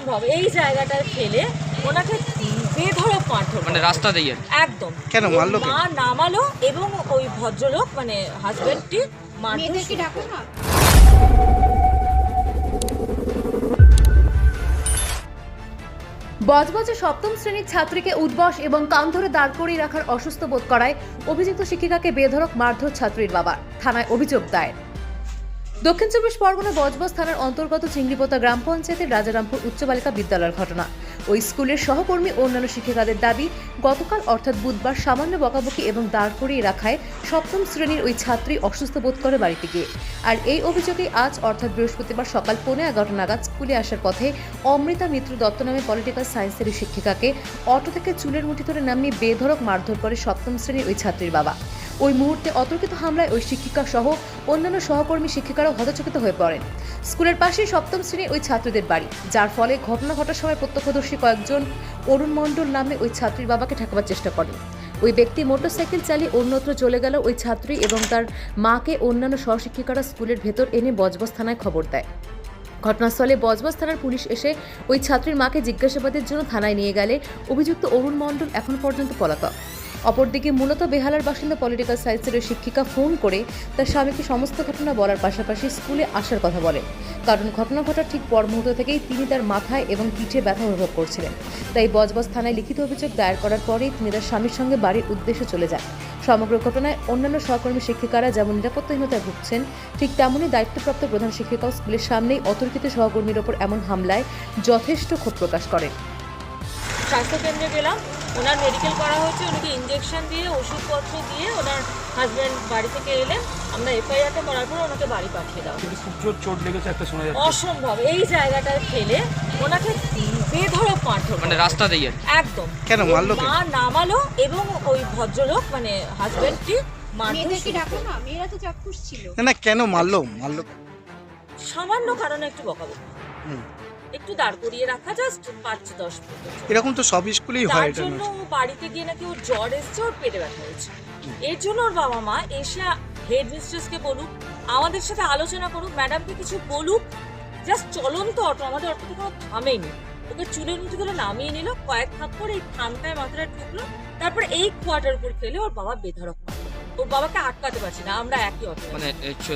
অসম্ভব এই জায়গাটায় ফেলে ওনাকে বেধড়ক মারধর মানে রাস্তা দিয়ে একদম। কেন মারলো মা নামালো এবং ওই ভদ্রলোক মানে হাজবেন্ডটি মারধর মেয়েদেরকে ডাকো না। বজবজে সপ্তম শ্রেণির ছাত্রীকে উদ্বাস এবং কান ধরে দাঁড় করিয়ে রাখার অসুস্থ বোধ করায় অভিযুক্ত শিক্ষিকাকে বেধরক মারধর ছাত্রীর বাবা থানায় অভিযোগ দায়ের। দক্ষিণ চব্বিশ পরগনা বজবজ থানার অন্তর্গত চিংড়িপোতা গ্রাম পঞ্চায়েতের রাজারামপুর উচ্চ বালিকা বিদ্যালয়ের ঘটনা। ওই স্কুলের সহকর্মী অন্যান্য শিক্ষিকাদের দাবি, গতকাল অর্থাৎ বুধবার সামান্য বকাবকি এবং দাঁড় করিয়ে রাখায় সপ্তম শ্রেণির ওই ছাত্রী অসুস্থ বোধ করে বাড়িতে গিয়ে। আর এই অভিযোগে আজ অর্থাৎ বৃহস্পতিবার সকাল পৌনে এগারোটা নাগাদ স্কুলে আসার পথে অমৃতা মিত্র দত্ত নামে পলিটিক্যাল সায়েন্সের শিক্ষিকাকে অটো থেকে চুলের মুঠি ধরে নামিয়ে বেধড়ক মারধর করে সপ্তম শ্রেণির ওই ছাত্রীর বাবা। ওই মুহূর্তে অতর্কিত হামলায় ওই শিক্ষিকা সহ অন্যান্য সহকর্মী শিক্ষিকারাও হতচকিত হয়ে পড়েন। স্কুলের পাশেই সপ্তম শ্রেণির ওই ছাত্রীদের বাড়ি, যার ফলে ঘটনা ঘটার সময় প্রত্যক্ষদর্শী কয়েকজন অরুণ মণ্ডল নামে ওই ছাত্রীর বাবাকে ঠেকাবার চেষ্টা করেন। ওই ব্যক্তি মোটরসাইকেল চালিয়ে অন্যত্র চলে গেল ওই ছাত্রী এবং তার মাকে অন্যান্য সহশিক্ষিকারা স্কুলের ভেতর এনে বজবজ থানায় খবর দেয়। ঘটনাস্থলে বজবজ থানার পুলিশ এসে ওই ছাত্রীর মাকে জিজ্ঞাসাবাদের জন্য থানায় নিয়ে গেলে অভিযুক্ত অরুণ মণ্ডল এখন পর্যন্ত পলাতক। অপরদিকে মূলত বেহালার বাসিন্দা পলিটিক্যাল সায়েন্সের শিক্ষিকা ফোন করে তার স্বামীকে সমস্ত ঘটনা বলার পাশাপাশি স্কুলে আসার কথা বলেন। কারণ ঘটনা ঘটার ঠিক পর মুহূর্ত থেকেই তিনি তার মাথায় এবং পিঠে ব্যথা অনুভব করছিলেন। তাই বজবজ থানায় লিখিত অভিযোগ দায়ের করার পরেই তিনি তার স্বামীর সঙ্গে বাড়ির উদ্দেশ্যে চলে যান। সমগ্র ঘটনায় অন্যান্য সহকর্মী শিক্ষিকারা যেমন নিরাপত্তাহীনতায় ভুগছেন, ঠিক তেমনই দায়িত্বপ্রাপ্ত প্রধান শিক্ষিকাও স্কুলের সামনেই অতর্কিত সহকর্মীর ওপর এমন হামলায় যথেষ্ট ক্ষোভ প্রকাশ করেন। স্বাস্থ্যকেন্দ্রে গেলাম। ওনার মেডিকেল করা হয়েছে ওনাকে ইঞ্জেকশন দিয়ে ওষুধপত্র দিয়ে ওনার হাজব্যান্ড বাড়ি থেকে এলেন। আমরা এফআইআরটা করার পর ওনাকে বাড়ি পাঠিয়ে খুব চোট লেগেছে একটা শোনা যাচ্ছে। অসম্ভব। এই জায়গাটায় ফেলে ওনাকে বেধড়ক মারধর মানে রাস্তা দিয়ে? একদম। কেন মারলো কে? মা নামালো এবং ওই ভদ্রলোক মানে ডাকো না মেয়েরা তো চাক্ষুষ ছিল। না না কেন মারলো? মারলো? সামান্য কারণে একটু বকাবকি। হুম। একটু দাঁড় করিয়ে রাখা জাস্ট পাঁচ দশ মিনিট এরকম তো সব স্কুলেই হয় তার এটা জন্য ও বাড়িতে গিয়ে নাকি ওর জ্বর এসছে ওর পেটে ব্যথা হয়েছে। এর জন্য ওর বাবা মা এসে হেড মিস্ট্রেসকে বলুক আমাদের সাথে আলোচনা করুক ম্যাডামকে কিছু বলুক জাস্ট চলন্ত অটো আমাদের অটোতে কোনো থামেনি। ওকে চুলের মুঠি করে নামিয়ে নিল কয়েক থাপ করে এই থামটায় মাথাটা ঠুকলো তারপরে এই কোয়ার্টার উপর ফেলে ওর বাবা মারলো ওর বাবাকে আটকাতে পারছি না আমরা একই অটো মানে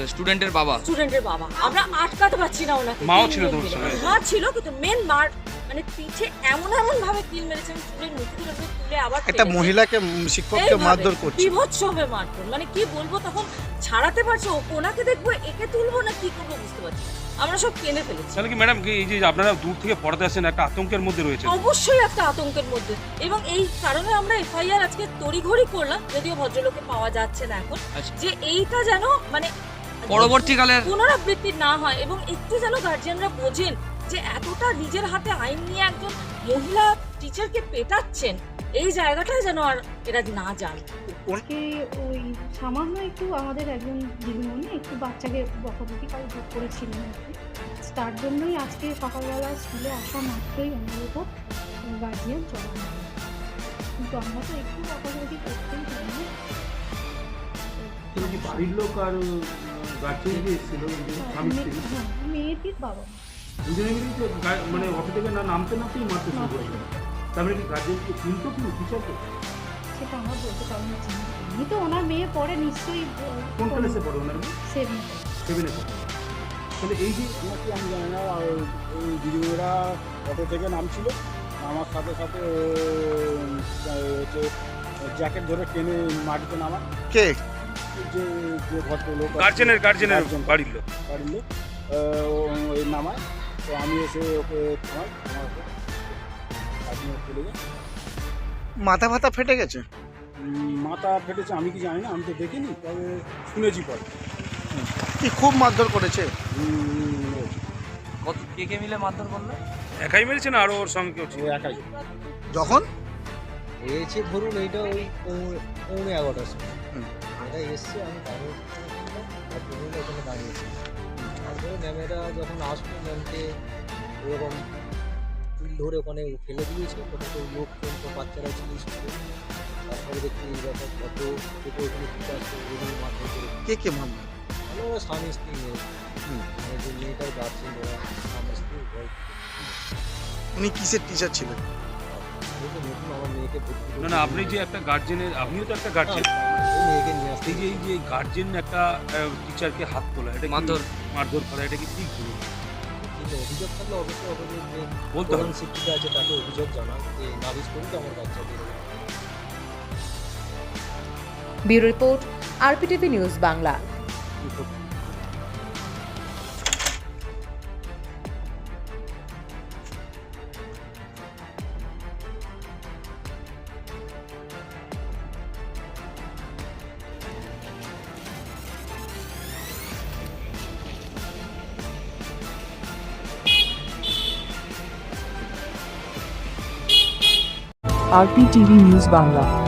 স্টুডেন্টের বাবা? স্টুডেন্টের বাবা। আমরা আটকাতে পারছি না ওনাকে। মাও ছিল তোর সঙ্গে? মা ছিল কিন্তু মেন মার মানে পিঠে এমন এমন ভাবে কিল মেরেছে আমি চুলের মুঠি তুলে আবার একটা মহিলাকে শিক্ষককে মারধর করছে। বিভৎসভাবে মারধর। মানে কি বলব তখন ছাড়াতে পারছ ও- ওনাকে দেখব একে তুলবো না কি করব বুঝতে পারছি আমরা সব কেঁদে ফেলেছি। তাহলে কি ম্যাডাম এই যে আপনারা দূর থেকে পড়াতে আসেন একটা আতঙ্কের মধ্যে রয়েছে অবশ্যই একটা আতঙ্কের মধ্যে। এবং এই কারণে আমরা এফআইআর আজকে তড়িঘড়ি করলাম যদিও ভদ্রলোকে পাওয়া যাচ্ছে না এখন আচ্ছা। যে এইটা যেন মানে পরবর্তীকালে পুনরাবৃত্তি না হয় এবং একটু যেন গার্জিয়ানরা বোঝেন যে এতটা নিজের হাতে আইন নিয়ে একজন মহিলা টিচারকে পেটাচ্ছেন এই জায়গাটায় যেন আর এরা না যান আজকে ওই সামান্য একটু আমাদের একজন দিদিমণি একটু বাচ্চাকে বকাবকি করে ভোগ করেছিলেন তার জন্যই আজকে সকালবেলা স্কুলে আসা মাত্রই ওনার উপর গার্জিয়ান চলা হয়। কিন্তু আমরা তো একটু বকাবকি করতেই পারি না বাড়ির লোক আর গার্জেন যে এসেছিল? স্বামী স্ত্রী মেয়ে- হ্যাঁ, মেয়েটির বাবা দুজনে মানে অটো থেকে না নামতে নামতেই মারতে শুরু করেছিল কি গার্জেন কি চিনতো কি টিচারকে সেটা আমরা বলতে পারি না তো ওনার মেয়ে পরে নিশ্চয়ই কোন ক্লাসে পড়ে ওনার সেভেন সেভেনে পড়ে। তাহলে এই যে নাকি আমি জানি না আর ওই দিদিমণিরা অটো থেকে নামছিল। আমার সাথে সাথে হচ্ছে জ্যাকেট ধরে টেনে মাটিতে নামা কে? যে যে ভদ্রলোক গার্জেনের গার্জেনের গার্জেন বাড়ির লোক। বাড়ির লোক। ওই নামায়। তো আমি এসে ওকে থামাই থামার আপনি চলে যান মাথা ফাতা ফেটে গেছে? মাথা ফেটেছে আমি কি জানি না আমি তো দেখিনি তবে শুনেছি পরে। কি খুব মারধর করেছে? কত কে কে মিলে মারধর করল? একাই মেরেছে না আরও ওর সঙ্গে কেউ ছিল? ও একাই। যখন? হয়েছে ধরুন এইটা ওই পৌনে- পৌনে এগারোটার সময়। হুম। এটা এসছে আমি মহিলা ওখানে দাঁড়িয়েছি। ম্যামেরা যখন আসলো ম্যামকে এরকম চুল ধরে ওখানে ফেলে দিয়েছে। ওখানে তো লোকজন তো বাচ্চারা ছিল। স্কুলে তারপরে দেখি ব্যাপার কত থেকে ওখানে টিচার এগুলো মারধর করে। কে কে মারলো? ভালো ওরা স্বামী স্ত্রী মেয়ে। মানে যে মেয়েটার গার্জেন ওরা স্বামী স্ত্রী উভয় উনি কিসের টিচার ছিলেন? আমি নতুন আমার মেয়েকে ভর্তি না না আপনি যে একটা গার্জেনের আপনিও তো একটা গার্জেন মেয়েকে নিয়ে আসতে এই যে এই যে গার্জেন একটা টিচারকে হাত তোলা এটা মারধর। মারধর করা এটা কি ঠিক? কিন্তু অভিযোগ থাকলে অবশ্যই অভিযোগ যে প্রধান শিক্ষিকা আছে তাকে অভিযোগ জানান যে নালিশ আমার বাচ্চাকে bureau report RPTV news Bangla কি করতে আরপিটিভি নিউজ বাংলা